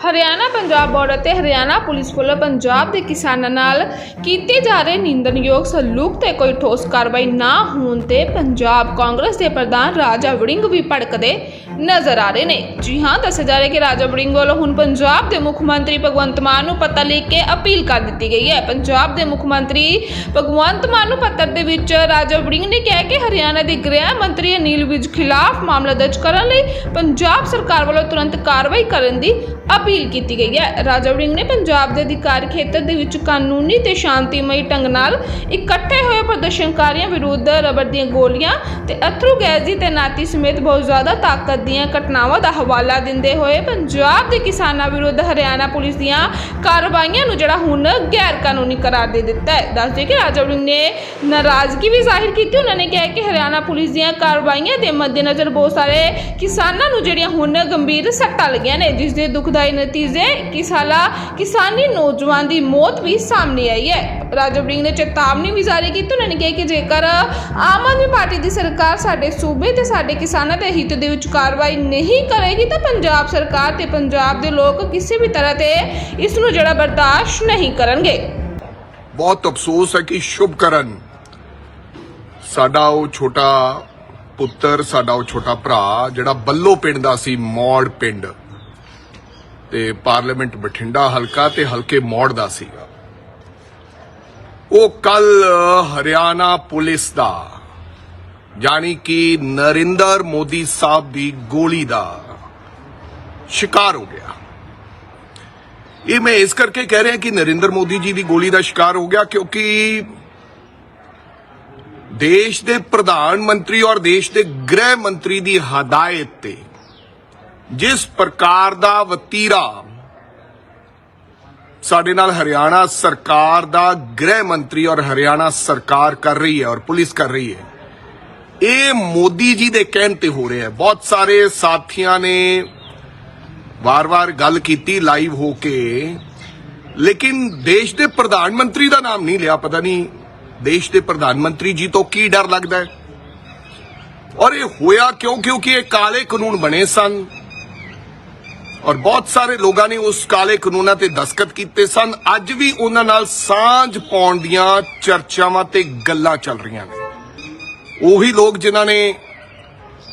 Haryana Punjab board ਅਤੇ Haryana police ਵੱਲੋਂ ਪੰਜਾਬ ਦੇ ਕਿਸਾਨਾਂ ਨਾਲ ਕੀਤੇ ਜਾ ਰਹੇ ਨਿੰਦਣਯੋਗ ਸਲੂਕ ਤੇ ਕੋਈ ਠੋਸ ਕਾਰਵਾਈ ਨਾ ਹੋਣ ਤੇ ਪੰਜਾਬ ਕਾਂਗਰਸ ਦੇ ਪ੍ਰਧਾਨ ਰਾਜਾ ਵੜਿੰਗ ਵੀ ਭੜਕਦੇ ਨਜ਼ਰ ਆ ਰਹੇ ਨੇ। ਜੀ ਹਾਂ, ਦੱਸਿਆ ਜਾ ਰਿਹਾ ਕਿ ਰਾਜਾ ਵੜਿੰਗ ਵੱਲੋਂ ਹੁਣ ਪੰਜਾਬ ਦੇ ਮੁੱਖ ਮੰਤਰੀ ਭਗਵੰਤ ਮਾਨ ਨੂੰ ਪੱਤਰ ਲਿਖ ਕੇ ਅਪੀਲ ਕਰ ਦਿੱਤੀ ਗਈ ਹੈ। ਪੰਜਾਬ ਦੇ ਮੁੱਖ ਮੰਤਰੀ ਭਗਵੰਤ ਮਾਨ ਨੂੰ ਪੱਤਰ ਦੇ ਵਿੱਚ ਰਾਜਾ ਵੜਿੰਗ ਨੇ ਕਿਹਾ ਕਿ ਹਰਿਆਣਾ ਦੇ ਗ੍ਰਹਿ ਮੰਤਰੀ ਅਨਿਲ ਵਿਜ ਖਿਲਾਫ ਮਾਮਲਾ ਦਰਜ ਕਰਨ ਲਈ ਪੰਜਾਬ ਸਰਕਾਰ ਵੱਲੋਂ ਤੁਰੰਤ ਕਾਰਵਾਈ ਕਰਨ ਦੀ ਅਪੀਲ ਕੀਤੀ ਗਈ ਹੈ। ਰਾਜਾ ਵੜਿੰਗ ਨੇ ਪੰਜਾਬ ਦੇ ਅਧਿਕਾਰ ਖੇਤਰ ਦੇ ਵਿੱਚ ਕਾਨੂੰਨੀ ਤੇ ਸ਼ਾਂਤੀਮਈ ਢੰਗ ਨਾਲ ਇਕੱਠੇ ਹੋਏ ਪ੍ਰਦਰਸ਼ਨਕਾਰੀਆਂ ਵਿਰੁੱਧ ਰਬੜ ਦੀਆਂ ਗੋਲੀਆਂ ਤੇ ਅਥਰੂ ਗੈਸ ਦੀ ਤੈਨਾਤੀ ਸਮੇਤ ਬਹੁਤ ਜ਼ਿਆਦਾ ਤਾਕਤ ਦੀਆਂ ਘਟਨਾਵਾਂ ਦਾ ਹਵਾਲਾ ਦਿੰਦੇ ਹੋਏ ਪੰਜਾਬ ਦੇ ਕਿਸਾਨਾਂ ਵਿਰੁੱਧ ਹਰਿਆਣਾ ਪੁਲਿਸ ਦੀਆਂ ਕਾਰਵਾਈਆਂ ਨੂੰ ਜਿਹੜਾ ਹੁਣ ਗੈਰ ਕਾਨੂੰਨੀ ਕਰਾਰ ਦੇ ਦਿੱਤਾ ਹੈ। ਦੱਸਦੇ ਕਿ ਰਾਜਾ ਵੜਿੰਗ ਨੇ ਨਾਰਾਜ਼ਗੀ ਵੀ ਜ਼ਾਹਿਰ ਕੀਤੀ। ਉਹਨਾਂ ਨੇ ਕਿਹਾ ਕਿ ਹਰਿਆਣਾ ਪੁਲਿਸ ਦੀਆਂ ਕਾਰਵਾਈਆਂ ਦੇ ਮੱਦੇਨਜ਼ਰ ਬਹੁਤ ਸਾਰੇ ਕਿਸਾਨਾਂ ਨੂੰ ਜਿਹੜੀਆਂ ਹੁਣ ਗੰਭੀਰ ਸੱਟਾਂ ਲੱਗੀਆਂ ਨੇ, ਜਿਸ ਦੇ ਦੁੱਖ ਦੁਖਦਾਈ ਨਤੀਜੇ ਕਿ ਕਿਸਾਨੀ ਨੌਜਵਾਨ ਦੀ ਮੌਤ ਵੀ ਸਾਹਮਣੇ ਆਈ ਹੈ। ਰਾਜਾ ਵੜਿੰਗ ਨੇ ਚੇਤਾਵਨੀ ਵੀ ਜਾਰੀ ਕੀਤੀ। ਉਹਨਾਂ ਨੇ ਕਿਹਾ ਕਿ ਜੇਕਰ ਆਮ ਆਦਮੀ ਪਾਰਟੀ ਦੀ ਸਰਕਾਰ ਸਾਡੇ ਸੂਬੇ ਤੇ ਸਾਡੇ ਕਿਸਾਨਾਂ ਦੇ ਹਿੱਤ ਦੇ ਵਿੱਚ ਕਾਰਵਾਈ ਨਹੀਂ ਕਰੇਗੀ, ਤਾਂ ਪੰਜਾਬ ਸਰਕਾਰ ਤੇ ਪੰਜਾਬ ਦੇ ਲੋਕ ਕਿਸੇ ਵੀ ਤਰ੍ਹਾਂ ਤੇ ਇਸ ਨੂੰ ਜਿਹੜਾ ਬਰਦਾਸ਼ਤ ਨਹੀਂ ਕਰਨਗੇ। ਬਹੁਤ ਅਫਸੋਸ ਹੈ ਕਿ ਸ਼ੁਭਕਰਨ ਸਾਡਾ ਉਹ ਛੋਟਾ ਪੁੱਤਰ, ਸਾਡਾ ਉਹ ਛੋਟਾ ਭਰਾ ਜਿਹੜਾ ਬੱਲੋ ਪਿੰਡ ਦਾ ਸੀ, ਮੌੜ ਪਿੰਡ। ਤੇ ਪਾਰਲੀਮੈਂਟ ਬਠਿੰਡਾ ਹਲਕਾ ਤੇ ਹਲਕੇ ਮੌੜ ਦਾ ਸੀਗਾ। ਉਹ ਕੱਲ ਹਰਿਆਣਾ ਪੁਲਿਸ ਦਾ, ਯਾਨੀ ਕਿ ਨਰਿੰਦਰ ਮੋਦੀ ਸਾਹਿਬ ਦੀ ਗੋਲੀ ਦਾ ਸ਼ਿਕਾਰ ਹੋ ਗਿਆ। ਇਹ ਮੈਂ ਇਸ ਕਰਕੇ ਕਹਿ ਰਿਹਾ ਕਿ ਨਰਿੰਦਰ ਮੋਦੀ ਜੀ ਦੀ ਗੋਲੀ ਦਾ ਸ਼ਿਕਾਰ ਹੋ ਗਿਆ ਕਿਉਂਕਿ ਦੇਸ਼ ਦੇ ਪ੍ਰਧਾਨ ਮੰਤਰੀ ਔਰ ਦੇਸ਼ ਦੇ ਗ੍ਰਹਿ ਮੰਤਰੀ ਦੀ ਹਦਾਇਤ ਤੇ ਜਿਸ ਪ੍ਰਕਾਰ ਦਾ ਵਤੀਰਾ ਸਾਡੇ ਨਾਲ ਹਰਿਆਣਾ ਸਰਕਾਰ ਦਾ ਗ੍ਰਹਿ ਮੰਤਰੀ ਔਰ ਹਰਿਆਣਾ ਸਰਕਾਰ ਕਰ ਰਹੀ ਹੈ ਔਰ ਪੁਲਿਸ ਕਰ ਰਹੀ ਹੈ, ਇਹ ਮੋਦੀ ਜੀ ਦੇ ਕਹਿਣ ਤੇ ਹੋ ਰਿਹਾ ਹੈ। ਬਹੁਤ ਸਾਰੇ ਸਾਥੀਆਂ ਨੇ ਵਾਰ-ਵਾਰ ਗੱਲ ਕੀਤੀ ਲਾਈਵ ਹੋ ਕੇ, ਲੇਕਿਨ ਦੇਸ਼ ਦੇ ਪ੍ਰਧਾਨ ਮੰਤਰੀ ਦਾ ਨਾਮ ਨਹੀਂ ਲਿਆ, ਪਤਾ ਨਹੀਂ ਦੇਸ਼ ਦੇ ਪ੍ਰਧਾਨ ਮੰਤਰੀ ਜੀ ਤੋਂ ਕੀ ਡਰ ਲੱਗਦਾ ਹੈ। ਔਰ ਇਹ ਹੋਇਆ ਕਿਉਂ? ਕਿਉਂਕਿ ਇਹ ਕਾਲੇ ਕਾਨੂੰਨ ਬਣੇ ਸਨ। ਔਰ ਬਹੁਤ ਸਾਰੇ ਲੋਕਾਂ ਨੇ ਉਸ ਕਾਲੇ ਕਾਨੂੰਨਾਂ ਤੇ ਦਸਖਤ ਕੀਤੇ ਸਨ। ਅੱਜ ਵੀ ਉਹਨਾਂ ਨਾਲ ਸਾਂਝ ਪਾਉਣ ਦੀਆਂ ਚਰਚਾਵਾਂ ਤੇ ਗੱਲਾਂ ਚੱਲ ਰਹੀਆਂ ਨੇ। ਉਹੀ ਲੋਕ ਜਿਨ੍ਹਾਂ ਨੇ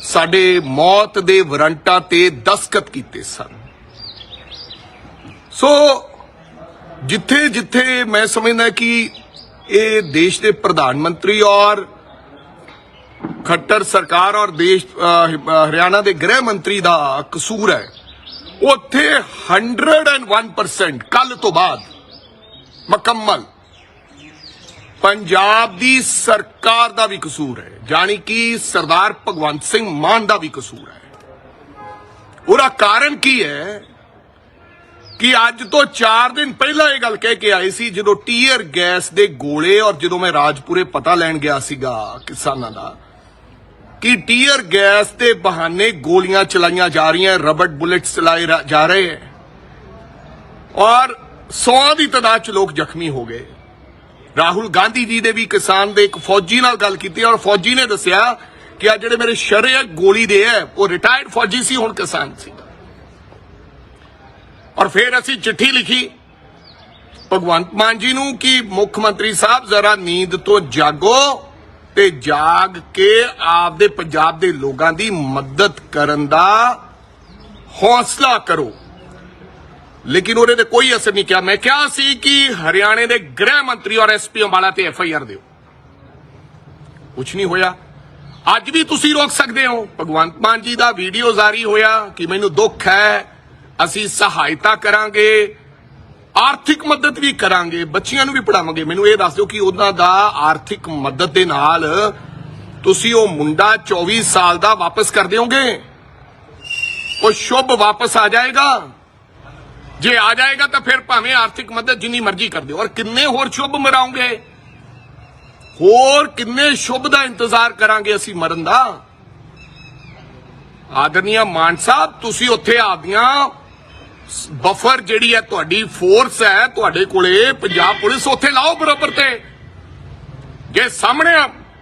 ਸਾਡੇ ਮੌਤ ਦੇ ਵਰੰਟਾਂ ਤੇ ਦਸਖਤ ਕੀਤੇ ਸਨ। ਸੋ ਜਿੱਥੇ ਜਿੱਥੇ ਮੈਂ ਸਮਝਦਾ ਕਿ ਇਹ ਦੇਸ਼ ਦੇ ਪ੍ਰਧਾਨ ਮੰਤਰੀ ਔਰ ਖੱਟਰ ਸਰਕਾਰ ਔਰ ਦੇਸ਼ ਹਰਿਆਣਾ ਦੇ ਗ੍ਰਹਿ ਮੰਤਰੀ ਦਾ ਕਸੂਰ ਹੈ। ਉੱਥੇ 101% ਕੱਲ ਤੋਂ ਬਾਅਦ, ਮੁਕੰਮਲ। ਪੰਜਾਬ ਦੀ ਸਰਕਾਰ ਦਾ ਵੀ ਕਸੂਰ ਹੈ, ਜਾਣੀ ਕਿ ਸਰਦਾਰ ਭਗਵੰਤ ਸਿੰਘ ਮਾਨ ਦਾ ਵੀ ਕਸੂਰ ਹੈ। ਉਹਦਾ ਕਾਰਨ ਕੀ ਹੈ ਕਿ ਅੱਜ ਤੋਂ 4 ਦਿਨ ਪਹਿਲਾਂ ਇਹ ਗੱਲ ਕਹਿ ਕੇ ਆਏ ਸੀ, ਜਦੋਂ ਟੀਅਰ ਗੈਸ ਦੇ ਗੋਲੇ ਔਰ ਜਦੋਂ ਮੈਂ ਰਾਜਪੁਰੇ ਪਤਾ ਲੈਣ ਗਿਆ ਸੀਗਾ ਕਿਸਾਨਾਂ ਦਾ ਕਿ ਟੀਅਰ ਗੈਸ ਦੇ ਬਹਾਨੇ ਗੋਲੀਆਂ ਚਲਾਈਆਂ ਜਾ ਰਹੀਆਂ, ਰਬੜ ਬੁਲੇਟਸ ਚਲਾਏ ਜਾ ਰਹੇ ਹੈ। ਔਰ ਸੌ ਦੀ ਤਾਦਾਦ ਚ ਲੋਕ ਜ਼ਖਮੀ ਹੋ ਗਏ। ਰਾਹੁਲ ਗਾਂਧੀ ਜੀ ਦੇ ਵੀ ਕਿਸਾਨ ਦੇ ਇੱਕ ਫੌਜੀ ਨਾਲ ਗੱਲ ਕੀਤੀ ਔਰ ਫੌਜੀ ਨੇ ਦੱਸਿਆ ਕਿ ਆ ਜਿਹੜੇ ਮੇਰੇ ਸ਼ਰੇ ਗੋਲੀ ਦੇ ਹੈ, ਉਹ ਰਿਟਾਇਰਡ ਫੌਜੀ ਸੀ, ਹੁਣ ਕਿਸਾਨ ਸੀ। ਔਰ ਫਿਰ ਅਸੀਂ ਚਿੱਠੀ ਲਿਖੀ। ਭਗਵੰਤ ਮਾਨ ਜੀ ਨੂੰ ਕਿ ਮੁੱਖ ਮੰਤਰੀ ਸਾਹਿਬ, ਜ਼ਰਾ ਨੀਂਦ ਤੋਂ ਜਾਗੋ। ਤੇ ਜਾਗ ਕੇ ਆਪਦੇ ਪੰਜਾਬ ਦੇ ਲੋਕਾਂ ਦੀ ਮਦਦ ਕਰਨ ਦਾ ਹੌਸਲਾ ਕਰੋ। ਲੇਕਿਨ ਉਹਦੇ ਤੇ ਕੋਈ ਅਸਰ ਨਹੀਂ ਕਿਹਾ। ਮੈਂ ਕਿਹਾ ਸੀ ਕਿ ਹਰਿਆਣੇ ਦੇ ਗ੍ਰਹਿ ਮੰਤਰੀ ਔਰ ਐਸਪੀ ਅੰਬਾਲਾ ਤੇ ਐਫ ਆਈ ਆਰ ਦਿਓ। ਕੁਝ ਨਹੀਂ ਹੋਇਆ। ਅੱਜ ਵੀ ਤੁਸੀਂ ਰੋਕ ਸਕਦੇ ਹੋ। ਭਗਵੰਤ ਮਾਨ ਜੀ ਦਾ ਵੀਡੀਓ ਜਾਰੀ ਹੋਇਆ ਕਿ ਮੈਨੂੰ ਦੁੱਖ ਹੈ। ਅਸੀਂ ਸਹਾਇਤਾ ਕਰਾਂਗੇ। ਆਰਥਿਕ ਮਦਦ ਵੀ ਕਰਾਂਗੇ, ਬੱਚਿਆਂ ਨੂੰ ਵੀ ਪੜਾਵਾਂਗੇ ਮੈਨੂੰ ਇਹ ਦੱਸ ਦਿਓ ਕਿ ਉਹਨਾਂ ਦਾ ਆਰਥਿਕ ਮਦਦ ਦੇ ਨਾਲ ਤੁਸੀਂ ਉਹ ਮੁੰਡਾ 24 ਸਾਲ ਦਾ ਵਾਪਸ ਕਰ ਦਿਓਗੇ। ਉਹ ਸ਼ੁਭ ਵਾਪਸ ਆ ਜਾਏਗਾ। ਜੇ ਆ ਜਾਏਗਾ ਤਾਂ ਫਿਰ ਭਾਵੇਂ ਆਰਥਿਕ ਮਦਦ ਜਿੰਨੀ ਮਰਜ਼ੀ ਕਰ ਦਿਓ। ਔਰ ਕਿੰਨੇ ਹੋਰ ਸ਼ੁਭ ਮਰਾਉਂਗੇ ਹੋਰ ਕਿੰਨੇ ਸ਼ੁਭ ਦਾ ਇੰਤਜ਼ਾਰ ਕਰਾਂਗੇ ਅਸੀਂ ਮਰਨ ਦਾ? ਆਦਰਨੀਆ ਮਾਨ ਸਾਹਿਬ, ਤੁਸੀਂ ਉੱਥੇ ਆਪਦੀਆਂ ਬਫਰ ਜਿਹੜੀ ਹੈ ਤੁਹਾਡੀ ਫੋਰਸ ਹੈ, ਤੁਹਾਡੇ ਕੋਲੇ ਪੰਜਾਬ ਪੁਲਿਸ ਉੱਥੇ ਲਾਓ ਬਰਾਬਰ ਤੇ। ਜੇ ਸਾਹਮਣੇ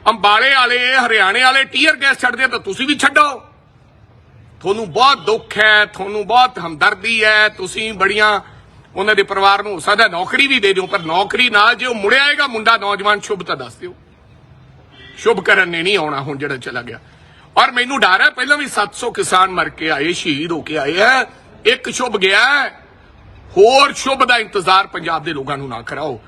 ਅੰਬਾਲੇ ਵਾਲੇ, ਹਰਿਆਣੇ ਵਾਲੇ ਟੀਅਰ ਗੈਸ ਛੱਡਦੇ ਤਾਂ ਤੁਸੀਂ ਵੀ ਛੱਡੋ। ਤੁਹਾਨੂੰ ਬਹੁਤ ਦੁੱਖ ਹੈ, ਤੁਹਾਨੂੰ ਬਹੁਤ ਹਮਦਰਦੀ ਹੈ, ਤੁਸੀਂ ਬੜੀਆਂ ਉਹਨਾਂ ਦੇ ਪਰਿਵਾਰ ਨੂੰ ਹੋ ਸਕਦਾ ਨੌਕਰੀ ਵੀ ਦੇ ਦਿਓ, ਪਰ ਨੌਕਰੀ ਨਾਲ ਜੇ ਉਹ ਮੁੜਿਆ ਆਏਗਾ, ਮੁੰਡਾ ਨੌਜਵਾਨ ਸ਼ੁਭ ਤਾਂ ਦੱਸ ਦਿਓ। ਸ਼ੁਭ ਕਰਨ ਨੇ ਨਹੀਂ ਆਉਣਾ ਹੁਣ ਜਿਹੜਾ ਚਲਾ ਗਿਆ। ਔਰ ਮੈਨੂੰ ਡਰ ਹੈ, ਪਹਿਲਾਂ ਵੀ 700 ਕਿਸਾਨ ਮਰ ਕੇ ਆਏ, ਸ਼ਹੀਦ ਹੋ ਕੇ ਆਏ ਹੈ। ਇੱਕ ਸ਼ੁਭ ਗਿਆ ਹੋਰ ਸ਼ੁਭ ਦਾ ਇੰਤਜ਼ਾਰ ਪੰਜਾਬ ਦੇ ਲੋਕਾਂ ਨੂੰ ਨਾ ਕਰਾਓ।